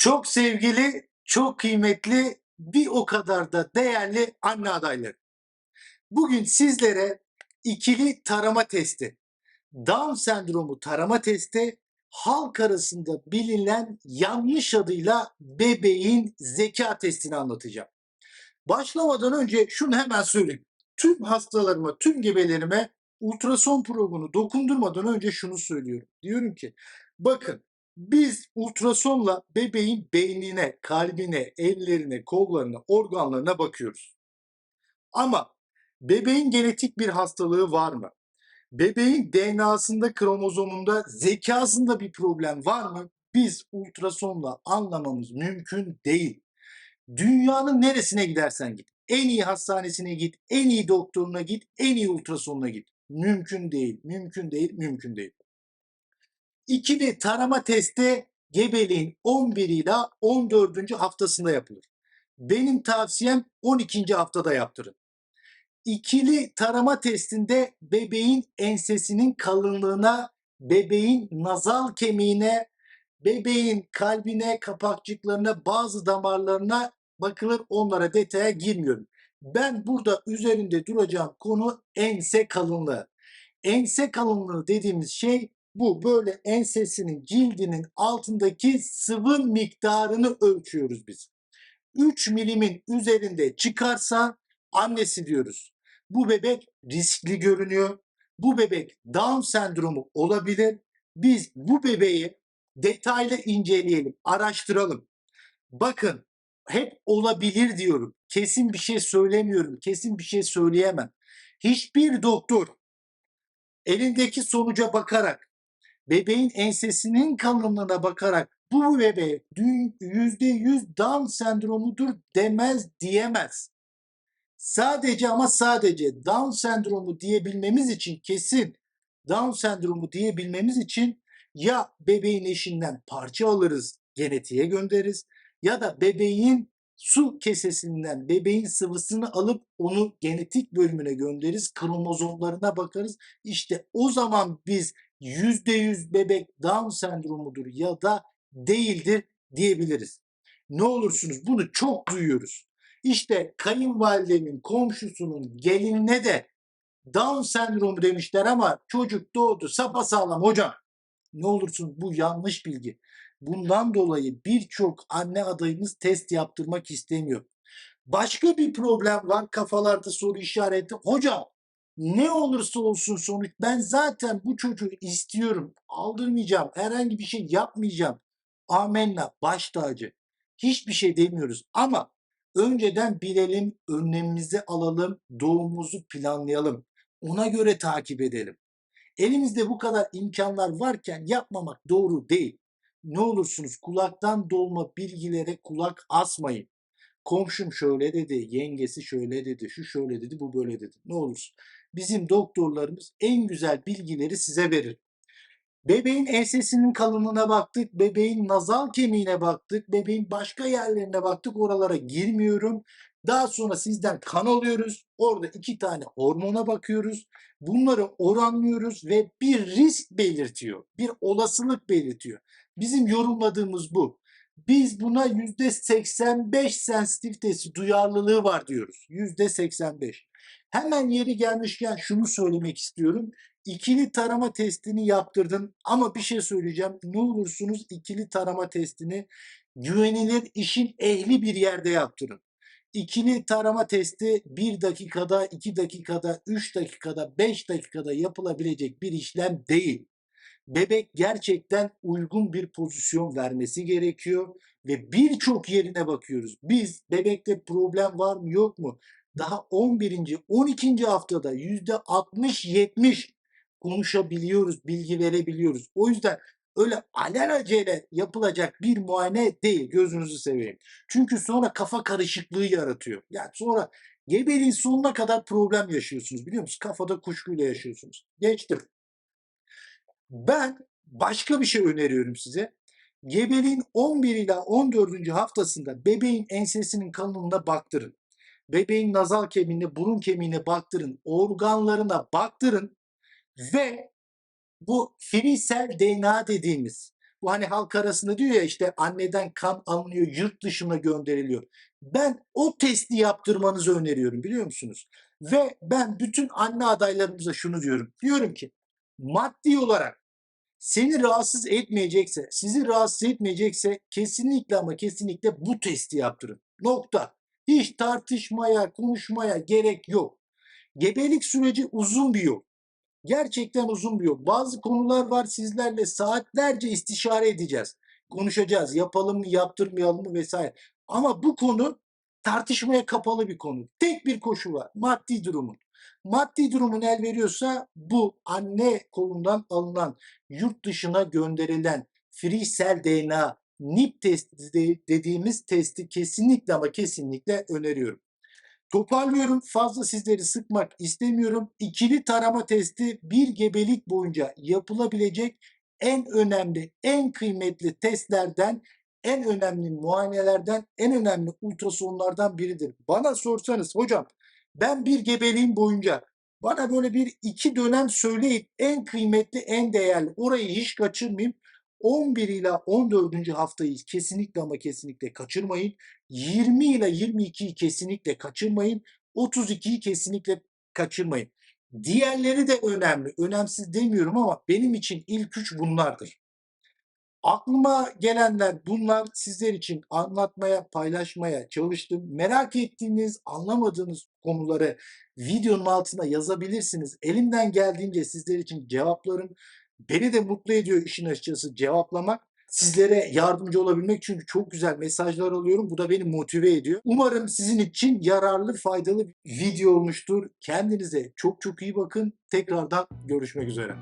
Çok sevgili, çok kıymetli, bir o kadar da değerli anne adayları. Bugün sizlere ikili tarama testi, Down sendromu tarama testi, halk arasında bilinen yanlış adıyla bebeğin zeka testini anlatacağım. Başlamadan önce şunu hemen söyleyeyim. Tüm hastalarıma, tüm gebelerime ultrason probunu dokundurmadan önce şunu söylüyorum. Diyorum ki bakın biz ultrasonla bebeğin beynine, kalbine, ellerine, kollarına, organlarına bakıyoruz. Ama bebeğin genetik bir hastalığı var mı? Bebeğin DNA'sında, kromozomunda, zekasında bir problem var mı? Biz ultrasonla anlamamız mümkün değil. Dünyanın neresine gidersen git. En iyi hastanesine git, en iyi doktoruna git, en iyi ultrasonuna git. Mümkün değil, mümkün değil, mümkün değil. İkili tarama testi gebeliğin 11 ile 14. haftasında yapılır. Benim tavsiyem 12. haftada yaptırın. İkili tarama testinde bebeğin ensesinin kalınlığına, bebeğin nazal kemiğine, bebeğin kalbine, kapakçıklarına, bazı damarlarına bakılır. Onlara detaya girmiyorum. Ben burada üzerinde duracağım konu ense kalınlığı. Ense kalınlığı dediğimiz şey bu. Böyle ensesinin cildinin altındaki sıvı miktarını ölçüyoruz biz. 3 milimin üzerinde çıkarsa annesi diyoruz. Bu bebek riskli görünüyor. Bu bebek Down sendromu olabilir. Biz bu bebeği detaylı inceleyelim, araştıralım. Bakın hep olabilir diyorum. Kesin bir şey söylemiyorum. Kesin bir şey söyleyemem. Hiçbir doktor elindeki sonuca bakarak, bebeğin ensesinin kalınlığına bakarak bu bebe yüzde yüz Down sendromudur demez diyemez. Sadece ama sadece Down sendromu diyebilmemiz için kesin Down sendromu diyebilmemiz için ya bebeğin eşinden parça alırız, genetiğe göndeririz ya da bebeğin su kesesinden bebeğin sıvısını alıp onu genetik bölümüne göndeririz, kromozomlarına bakarız. İşte o zaman biz %100 bebek Down sendromudur ya da değildir diyebiliriz. Ne olursunuz bunu çok duyuyoruz. İşte kayınvalidemin komşusunun gelinine de Down sendromu demişler ama çocuk doğdu sapasağlam hocam. Ne olursun bu yanlış bilgi. Bundan dolayı birçok anne adayımız test yaptırmak istemiyor. Başka bir problem var kafalarda soru işareti. Hocam ne olursa olsun sonuç ben zaten bu çocuğu istiyorum. Aldırmayacağım. Herhangi bir şey yapmayacağım. Amenna baş tacı. Hiçbir şey demiyoruz ama önceden bilelim, önlemimizi alalım, doğumumuzu planlayalım. Ona göre takip edelim. Elimizde bu kadar imkanlar varken yapmamak doğru değil. Ne olursunuz kulaktan dolma bilgilere kulak asmayın. Komşum şöyle dedi, yengesi şöyle dedi, şu şöyle dedi, bu böyle dedi. Ne olursun. Bizim doktorlarımız en güzel bilgileri size verir. Bebeğin ensesinin kalınlığına baktık, bebeğin nazal kemiğine baktık, bebeğin başka yerlerine baktık. Oralara girmiyorum. Daha sonra sizden kan alıyoruz. Orada iki tane hormona bakıyoruz. Bunları oranlıyoruz ve bir risk belirtiyor. Bir olasılık belirtiyor. Bizim yorumladığımız bu. Biz buna %85 sensitivitesi, duyarlılığı var diyoruz. %85. Hemen yeri gelmişken şunu söylemek istiyorum. İkili tarama testini yaptırdın ama bir şey söyleyeceğim. Ne olursunuz ikili tarama testini güvenilir işin ehli bir yerde yaptırın. İkili tarama testi 1 dakikada, 2 dakikada, 3 dakikada, 5 dakikada yapılabilecek bir işlem değil. Bebek gerçekten uygun bir pozisyon vermesi gerekiyor ve birçok yerine bakıyoruz. Biz bebekte problem var mı yok mu? Daha 11. 12. haftada %60-70 konuşabiliyoruz, bilgi verebiliyoruz. O yüzden öyle alelacele yapılacak bir muayene değil gözünüzü seveyim. Çünkü sonra kafa karışıklığı yaratıyor. Yani sonra gebeliğin sonuna kadar problem yaşıyorsunuz biliyor musunuz? Kafada kuşkuyla yaşıyorsunuz. Geçtim. Ben başka bir şey öneriyorum size. Gebeliğin 11 ila 14. haftasında bebeğin ensesinin kalınlığına baktırın. Bebeğin nazal kemiğine, burun kemiğine baktırın. Organlarına baktırın ve bu cell DNA dediğimiz Bu hani halk arasında diyor ya işte anneden kan alınıyor, yurt dışına gönderiliyor. Ben o testi yaptırmanızı öneriyorum biliyor musunuz? Ve ben bütün anne adaylarımıza şunu diyorum. Diyorum ki maddi olarak seni rahatsız etmeyecekse, sizi rahatsız etmeyecekse kesinlikle ama kesinlikle bu testi yaptırın. Nokta. Hiç tartışmaya, konuşmaya gerek yok. Gebelik süreci uzun bir yol. Gerçekten uzun bir yol. Bazı konular var sizlerle saatlerce istişare edeceğiz. Konuşacağız. Yapalım mı, yaptırmayalım mı vesaire. Ama bu konu tartışmaya kapalı bir konu. Tek bir koşu var. Maddi durumun. Maddi durumun el veriyorsa bu anne kolundan alınan yurt dışına gönderilen free cell DNA NIP testi de- dediğimiz testi kesinlikle ama kesinlikle öneriyorum. Toparlıyorum. Fazla sizleri sıkmak istemiyorum. İkili tarama testi bir gebelik boyunca yapılabilecek en önemli, en kıymetli testlerden, en önemli muayenelerden, en önemli ultrasonlardan biridir. Bana sorsanız hocam ben bir gebeliğim boyunca bana böyle bir iki dönem söyleyin en kıymetli, en değerli orayı hiç kaçırmayayım. 11 ila 14. haftayı kesinlikle ama kesinlikle kaçırmayın. 20 ile 22'yi kesinlikle kaçırmayın. 32'yi kesinlikle kaçırmayın. Diğerleri de önemli. Önemsiz demiyorum ama benim için ilk üç bunlardır. Aklıma gelenler bunlar sizler için anlatmaya, paylaşmaya çalıştım. Merak ettiğiniz, anlamadığınız konuları videonun altına yazabilirsiniz. Elimden geldiğince sizler için cevaplarım. Beni de mutlu ediyor işin açıkçası cevaplamak. Sizlere yardımcı olabilmek çünkü çok güzel mesajlar alıyorum. Bu da beni motive ediyor. Umarım sizin için yararlı, faydalı bir video olmuştur. Kendinize çok çok iyi bakın. Tekrardan görüşmek üzere.